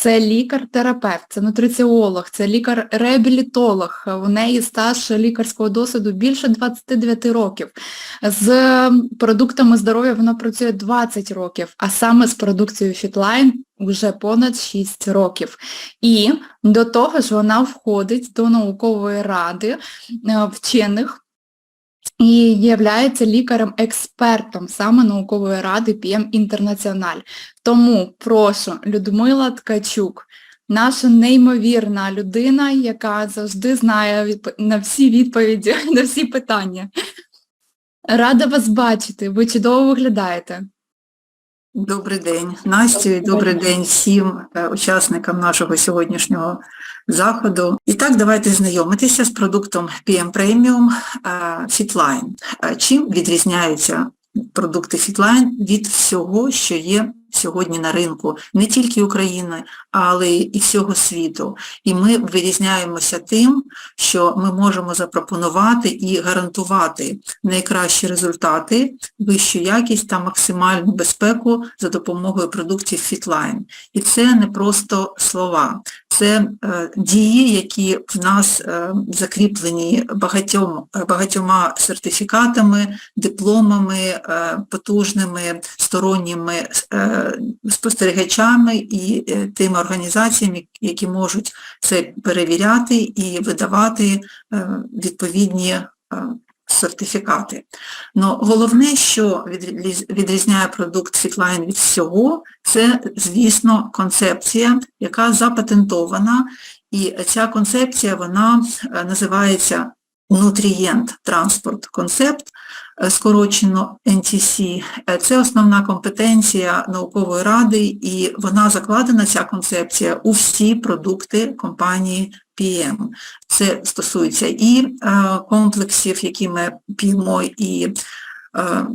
Це лікар-терапевт, це нутриціолог, це лікар-реабілітолог. У неї стаж лікарського досвіду більше 29 років. З продуктами здоров'я вона працює 20 років, а саме з продукцією Fitline вже понад 6 років. І до того ж вона входить до наукової ради е, вчених і є лікарем-експертом саме наукової ради ПІМ Інтернаціональ. Тому прошу, Людмила Ткачук, наша неймовірна людина, яка завжди знає на всі відповіді, на всі питання. Рада вас бачити, ви чудово виглядаєте. Добрий день, Настю, і добрий день всім е, учасникам нашого сьогоднішнього заходу. І так, давайте знайомитися з продуктом PM Premium е, Fitline. Е, Чим відрізняються продукти Fitline від всього, що є сьогодні на ринку, не тільки України, але і всього світу. І ми вирізняємося тим, що ми можемо запропонувати і гарантувати найкращі результати, вищу якість та максимальну безпеку за допомогою продуктів Fitline. І це не просто слова, це е, дії, які в нас е, закріплені багатьом, багатьома сертифікатами, дипломами, е, потужними сторонніми спостерігачами і тими організаціями, які можуть це перевіряти і видавати відповідні сертифікати. Но головне, що відрізняє продукт Fitline від всього, це, звісно, концепція, яка запатентована, і ця концепція, вона е, називається Transport Concept, е, скорочено NTC. Е, Це основна компетенція наукової ради, і вона закладена, ця концепція, у всі продукти компанії PM. Це стосується і е, комплексів, які ми п'ємо, і е,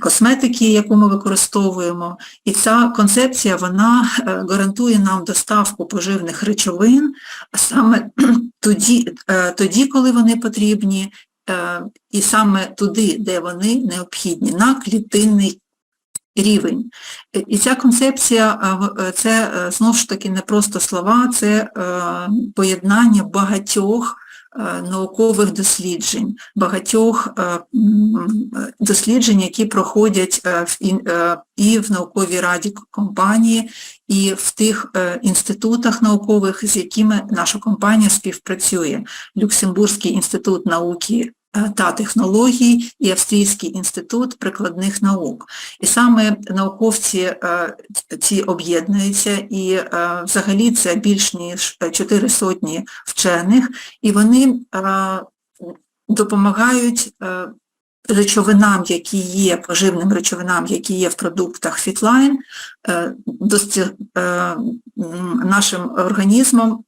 косметики, яку ми використовуємо. І ця концепція, вона е, гарантує нам доставку поживних речовин саме тоді, тоді, коли вони потрібні, і саме туди, де вони необхідні, на клітинний рівень. Е, І ця концепція, е, це е, знову ж таки не просто слова, це поєднання багатьох наукових досліджень, багатьох досліджень, які проходять і в науковій раді компанії, і в тих інститутах наукових, з якими наша компанія співпрацює. Люксембурзький інститут науки та технологій і Австрійський інститут прикладних наук. І саме науковці е, ці об'єднуються, і е, взагалі це більш ніж чотири сотні вчених, і вони е, допомагають е, речовинам, які є, поживним речовинам, які є в продуктах е, е, м, нашим організмом е,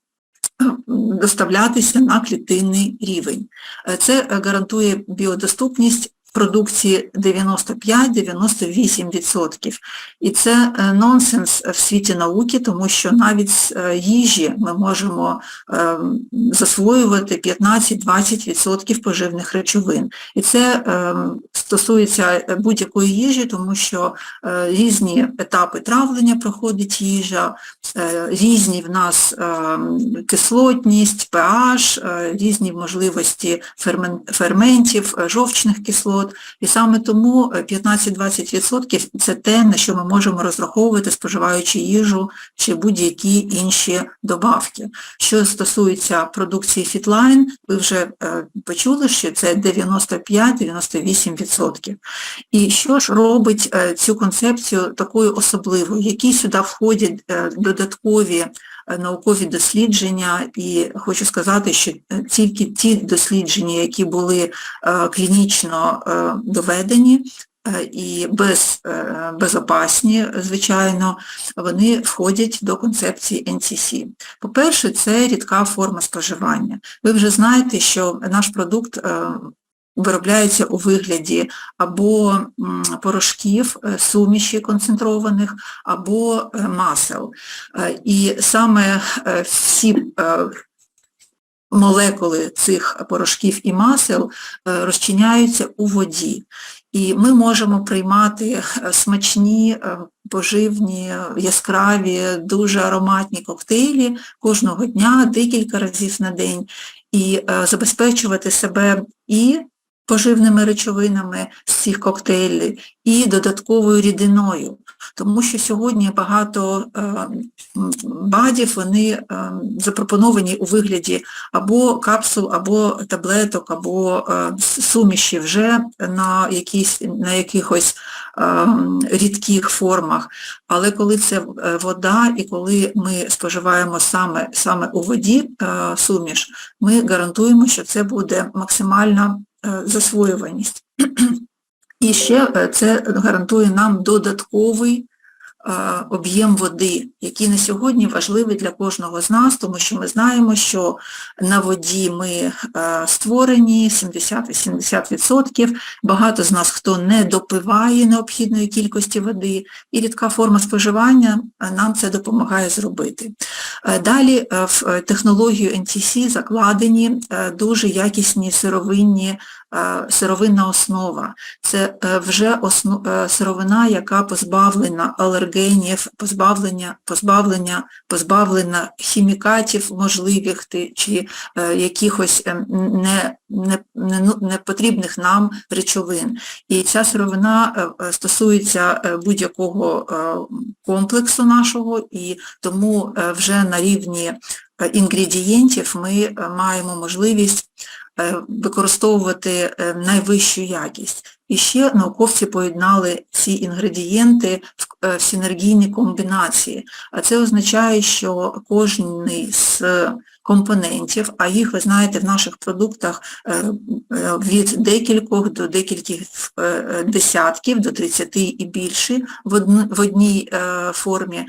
доставлятися на клітинний рівень. Е, Це е, гарантує біодоступність продукції 95-98%. І це е, нонсенс в світі науки, тому що навіть е, їжі ми можемо е, засвоювати 15-20% поживних речовин. І це стосується будь-якої їжі, тому що різні етапи травлення проходить їжа, різні в нас кислотність, pH, різні можливості ферментів, жовчних кислот. І саме тому е, 15-20% це те, на що ми можемо розраховувати, споживаючи їжу чи будь-які інші добавки. Що стосується продукції Fitline, ви вже е, почули, що це 95-98%. І що ж робить е, цю концепцію такою особливою? Які сюди входять е, додаткові е, наукові дослідження, і хочу сказати, що е, тільки ті дослідження, які були е, клінічно е, доведені і без, безопасні, звичайно, вони входять до концепції NCC. По-перше, це рідка форма споживання. Ви вже знаєте, що наш продукт виробляється у вигляді або порошків, е, суміші концентрованих, або е, масел. Е, І саме всі молекули цих порошків і масел розчиняються у воді. І ми можемо приймати смачні, поживні, яскраві, дуже ароматні коктейлі кожного дня, декілька разів на день, і забезпечувати себе і поживними речовинами з цих коктейлів, і додатковою рідиною. Тому що сьогодні багато е, БАДів, вони е, запропоновані у вигляді або капсул, або таблеток, або е, суміші вже на, якісь, на якихось рідких формах. Але коли це вода і коли ми споживаємо саме, саме у воді суміш, ми гарантуємо, що це буде максимальна е, засвоюваність. І ще е, це гарантує нам додатковий е, об'єм води, який на сьогодні важливий для кожного з нас, тому що ми знаємо, що на воді ми е, створені 70-80%, багато з нас хто не допиває необхідної кількості води, і рідка форма споживання е, нам це допомагає зробити. Е, Далі е, в е, технологію NTC закладені е, дуже якісні сировинні, е, сировинна основа. Це е, вже осно, е, сировина, яка позбавлена алергенів, позбавлення, позбавлення, позбавлена хімікатів можливих чи е, якихось е, не, не, не, ну, непотрібних нам речовин. І ця сировина е, е, стосується будь-якого комплексу нашого, і тому вже на рівні інгредієнтів ми маємо можливість використовувати найвищу якість. І ще науковці поєднали ці інгредієнти в, е, синергійні комбінації. А це означає, що кожний з компонентів, а їх, ви знаєте, в наших продуктах е, е, від декількох до декількох е, е, десятків, до 30 і більше в одній е, формі.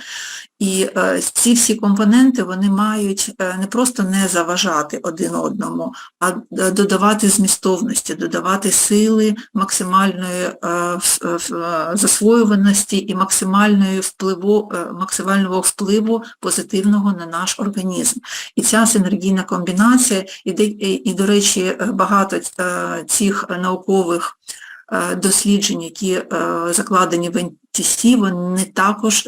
І е, ці всі компоненти вони мають е, не просто не заважати один одному, а додавати змістовності, додавати сили максимальної е, е, засвоюваності і максимальної впливу, е, максимального впливу позитивного на наш організм. І ця синергійна комбінація, і, і, до речі, багато цих наукових досліджень, які закладені в NTC, вони також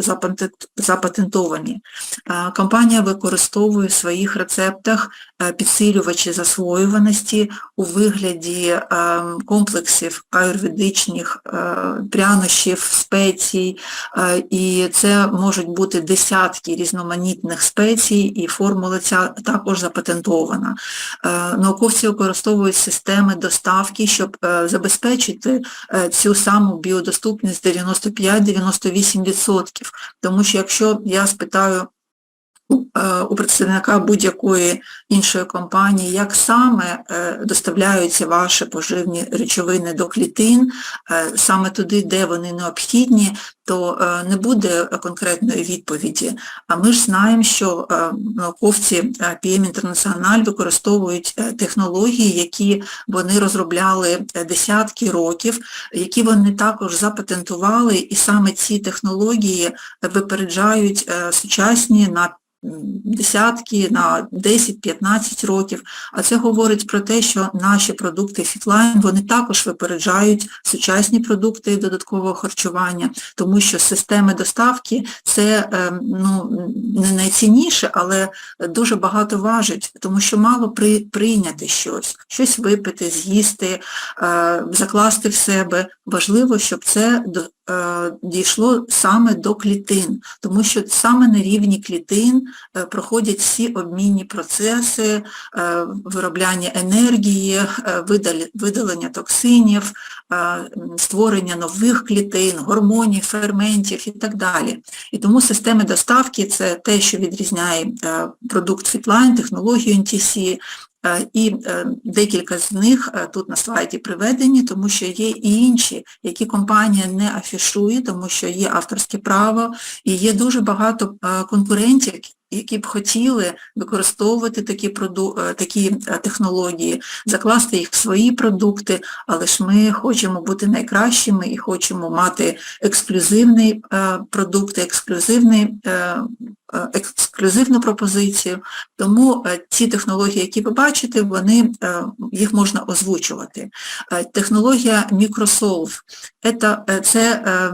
запатентовані. Компанія використовує в своїх рецептах е, підсилювачі засвоюваності у вигляді е, комплексів аюрведичних е, прянощів, спецій, і це можуть бути десятки різноманітних спецій, і формула ця також запатентована. Науковці використовують системи доставки, щоб забезпечити цю саму біодоступність 95-98%. Тому що якщо я спитаю у- е, представника будь-якої іншої компанії, як саме е, доставляються ваші поживні речовини до клітин, е, саме туди, де вони необхідні, то не буде конкретної відповіді. А ми ж знаємо, що науковці PM International використовують технології, які вони розробляли десятки років, які вони також запатентували, і саме ці технології випереджають сучасні на десятки, на 10-15 років. А це говорить про те, що наші продукти Fitline, вони також випереджають сучасні продукти додаткового харчування, тому що системи доставки це е, ну, не найцінніше, але дуже багато важить, тому що мало при, прийняти щось, щось випити, з'їсти, е, закласти в себе. Важливо, щоб це дійшло саме до клітин, тому що саме на рівні клітин е, проходять всі обмінні процеси, е, виробляння енергії, е, видалення токсинів, е, створення нових клітин, гормонів, ферментів і так далі. І тому системи доставки – це те, що відрізняє е, продукт Fitline, технологію NTC, Е, І е, декілька з них е, тут на слайді приведені, тому що є і інші, які компанія не афішує, тому що є авторське право, і є дуже багато е, конкурентів, які б хотіли використовувати такі, проду... е, такі е, технології, закласти їх в свої продукти, але ж ми хочемо бути найкращими і хочемо мати ексклюзивний е, продукт, ексклюзивний, е, е, ексклюзивну пропозицію. Тому е, ті технології, які ви бачите, вони, е, їх можна озвучувати. Е, Технологія Microsolve це, е, е,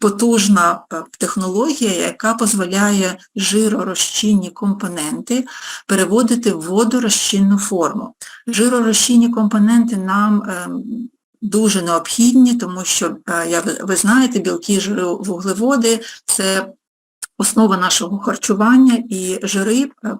потужна е, технологія, яка дозволяє жиророзчинні компоненти переводити в водорозчинну форму. Жиророзчинні компоненти нам е, дуже необхідні, тому що, е, як ви знаєте, білки, жири, вуглеводи – це основа нашого харчування і жири, е,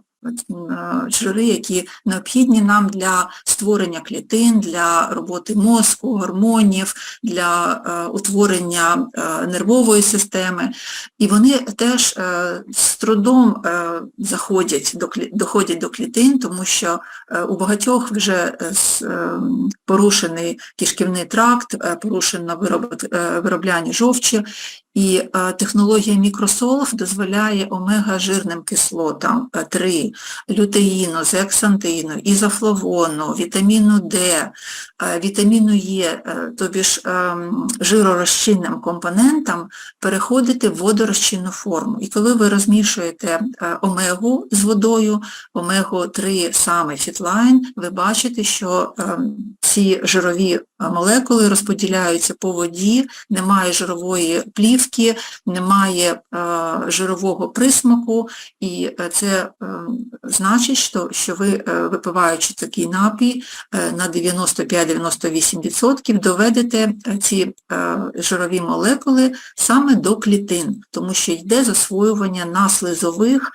е, жири, які необхідні нам для створення клітин, для роботи мозку, гормонів, для е, утворення нервової системи. І вони теж з трудом заходять до, доходять до клітин, тому що у багатьох вже порушений кишківний тракт, порушено вироб- виробляння жовчі, і е, технологія Microsolve дозволяє омега-жирним кислотам е, 3, лютеїну, зексантину, ізофлавону, вітаміну Д, е, вітаміну Е, е, тобі ж ем, жиророзчинним компонентам переходити в водорозчинну форму. І коли ви розмішуєте е, омегу з водою, омегу-3 саме фітлайн, ви бачите, що ем, ці жирові е, молекули розподіляються по воді, немає жирової плівки, немає е, жирового присмаку, і е, це е, значить, що, ви, випиваючи такий напій, на 95-98% доведете ці жирові молекули саме до клітин, тому що йде засвоювання на слизових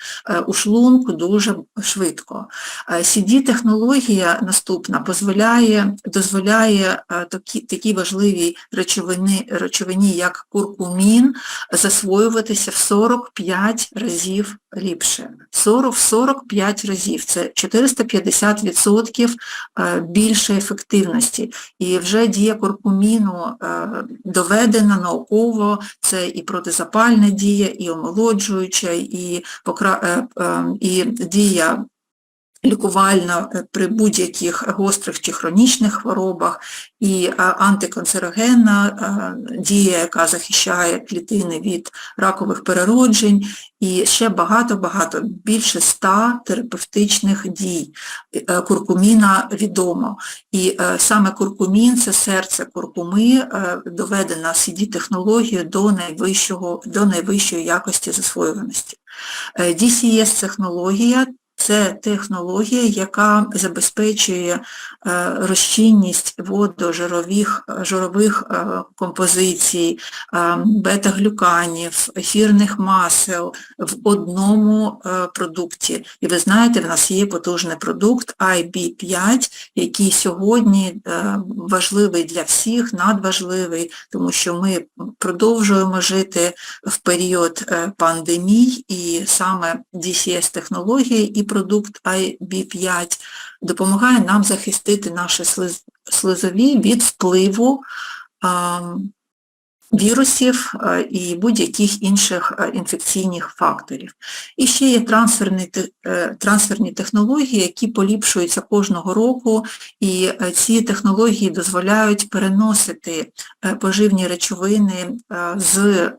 у шлунку дуже швидко. CD-технологія наступна дозволяє, дозволяє такі, такі важливі речовини, речовині, як куркумін, засвоюватися в 45 разів ліпше. 40-45 разів. Це 450% е, більше ефективності. І вже дія куркуміну е, доведена науково, це і протизапальна дія, і омолоджуюча, і, покра... е, і дія лікувальна е, при будь-яких гострих чи хронічних хворобах, і е, антиканцерогенна е, дія, яка захищає клітини від ракових перероджень, і ще багато-багато, більше ста терапевтичних дій. Куркуміна відомо. І саме куркумін, це серце куркуми, доведена CD-технологією до, до найвищої якості засвоюваності. DCS-технологія це технологія, яка забезпечує е, розчинність водожирових жирових е, композицій, е, бета-глюканів, ефірних масел в одному продукті. І ви знаєте, в нас є потужний продукт IB5, який сьогодні важливий для всіх, надважливий, тому що ми продовжуємо жити в період пандемій, і саме DCS-технологія і продукт IB5 допомагає нам захистити наші слиз- слизові від впливу вірусів і будь-яких інших інфекційних факторів. І ще є трансферні, е, трансферні технології, які поліпшуються кожного року, і е, ці технології дозволяють переносити е, поживні речовини з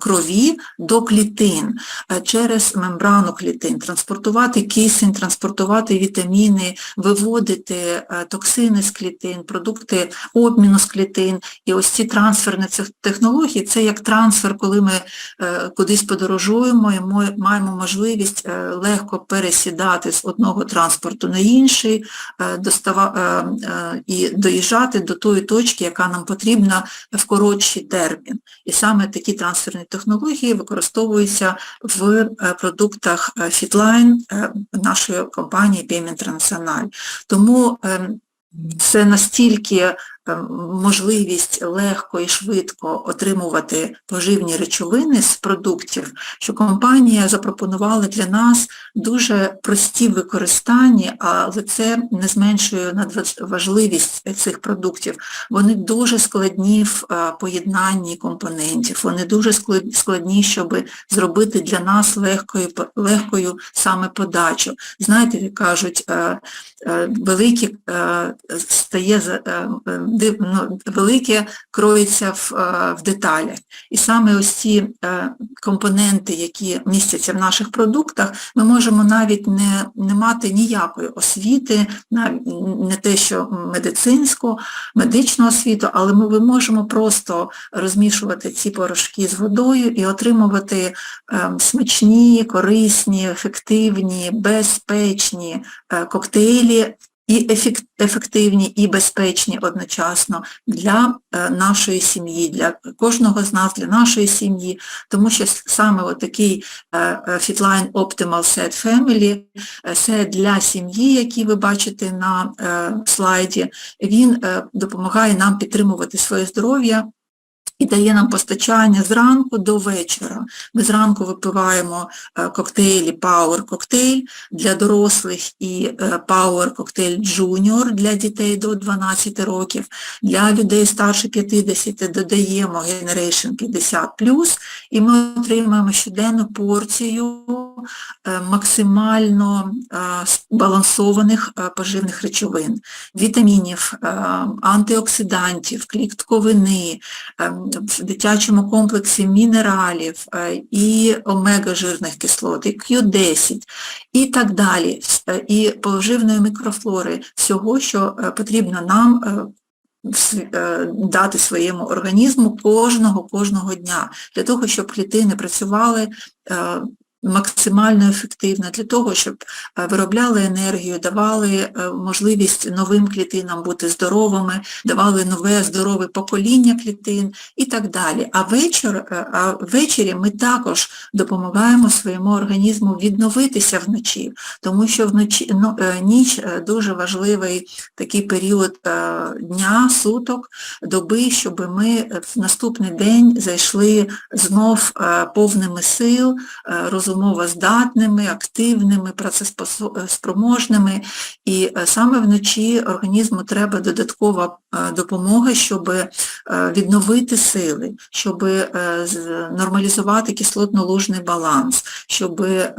крові до клітин е, через мембрану клітин, транспортувати кисень, транспортувати вітаміни, виводити е, токсини з клітин, продукти обміну з клітин. І ось ці трансферні технології, це як трансфер, коли ми е, кудись подорожуємо і ми маємо можливість е, легко пересідати з одного транспорту на інший е, достава, е, е, і доїжджати до тої точки, яка нам потрібна в коротший термін. І саме такі трансферні технології використовуються в е, продуктах е, Fitline е, нашої компанії PM International. Тому е, це настільки можливість легко і швидко отримувати поживні речовини з продуктів, що компанія запропонувала для нас дуже прості в використанні, але це не зменшує надважливість цих продуктів. Вони дуже складні в е, поєднанні компонентів, вони дуже складні, щоб зробити для нас легкою, легкою саме подачу. Знаєте, як кажуть, е, е, велике е, стає е, е, ну, велике кроється в, е, в деталях. І саме ось ці е, компоненти, які містяться в наших продуктах, ми можемо навіть не, не мати ніякої освіти, не те, що медицинську, медичну освіту, але ми можемо просто розмішувати ці порошки з водою і отримувати ем, смачні, корисні, ефективні, безпечні е, коктейлі і ефективні, і безпечні одночасно для е, нашої сім'ї, для кожного з нас, для нашої сім'ї, тому що саме отакий е, е, Fitline Optimal Set Family, е, для сім'ї, які ви бачите на слайді, він допомагає нам підтримувати своє здоров'я і дає нам постачання зранку до вечора. Ми зранку випиваємо е, коктейлі Power коктейль для дорослих і е, Power коктейль Junior для дітей до 12 років. Для людей старше 50 додаємо Generation 50+, і ми отримаємо щоденну порцію е, максимально е, збалансованих е, поживних речовин, вітамінів, е, антиоксидантів, клітковини, в дитячому комплексі мінералів е, і омега-жирних кислот, і Q10 і так далі, е, і поживної мікрофлори, всього, що е, потрібно нам е, е, дати своєму організму кожного, кожного дня, для того, щоб клітини працювали е, максимально ефективно, для того, щоб е, виробляли енергію, давали е, можливість новим клітинам бути здоровими, давали нове здорове покоління клітин і так далі. А вечір, е, а ввечері ми також допомагаємо своєму організму відновитися вночі, тому що вночі ну, ніч дуже важливий такий період дня, суток, доби, щоб ми в наступний день зайшли знов повними сил, е, розумово здатними, активними, працеспроможними. І е, саме вночі організму треба додаткова е, допомога, щоб е, відновити сили, щоб е, нормалізувати кислотно-лужний баланс, щоб е,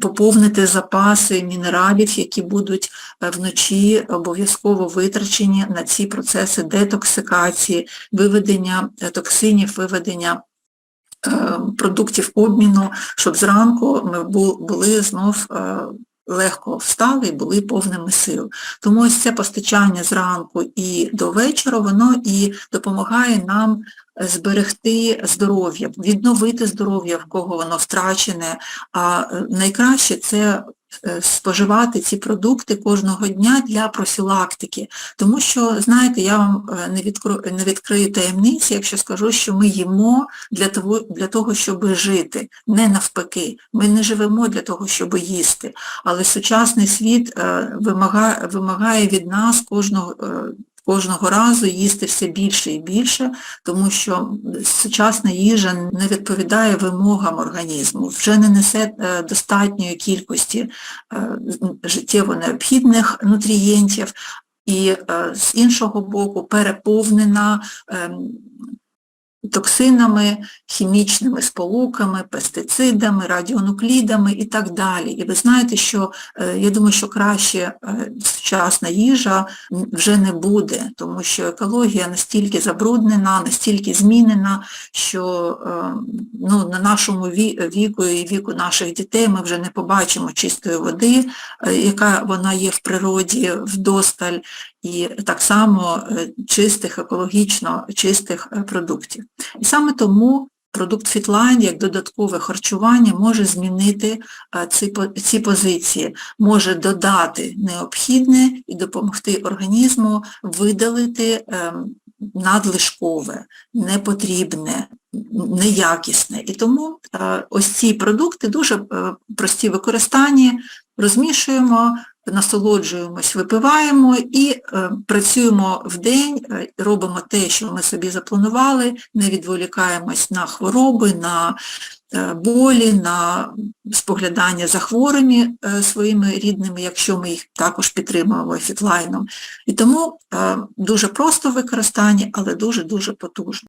поповнити запаси мінералів, які будуть е, вночі обов'язково витрачені на ці процеси детоксикації, виведення е, токсинів, виведення е, продуктів обміну, щоб зранку ми були знов е, легко встали і були повними сил. Тому ось це постачання зранку і до вечора, воно і допомагає нам е, зберегти здоров'я, відновити здоров'я, в кого воно втрачене, а е, найкраще це е, споживати ці продукти кожного дня для профілактики. Тому що, знаєте, я вам е, не, відкру, не відкрию таємниці, якщо скажу, що ми їмо для того, для того, щоб жити, не навпаки. Ми не живемо для того, щоб їсти. Але сучасний світ е, вимагає, від нас кожного, е, кожного разу їсти все більше і більше, тому що сучасна їжа не відповідає вимогам організму, вже не несе е, достатньої кількості е, життєво необхідних нутрієнтів, і е, з іншого боку переповнена ем, токсинами, хімічними сполуками, пестицидами, радіонуклідами і так далі. І ви знаєте, що е, я думаю, що краще е, сучасна їжа вже не буде, тому що екологія настільки забруднена, настільки змінена, що е, ну, на нашому віку і віку наших дітей ми вже не побачимо чистої води, яка вона є в природі вдосталь, і так само е, чистих, екологічно чистих е, продуктів. І саме тому продукт Fitline як додаткове харчування може змінити е, ці, ці позиції, може додати необхідне і допомогти організму видалити ем, надлишкове, непотрібне, неякісне. І тому ось ці продукти дуже прості в використанні, розмішуємо, насолоджуємось, випиваємо і е, працюємо в день, е, робимо те, що ми собі запланували, не відволікаємось на хвороби, на е, болі, на споглядання за хворими своїми рідними, якщо ми їх також підтримуємо фітлайном. І тому дуже просто в використанні, але дуже-дуже потужно.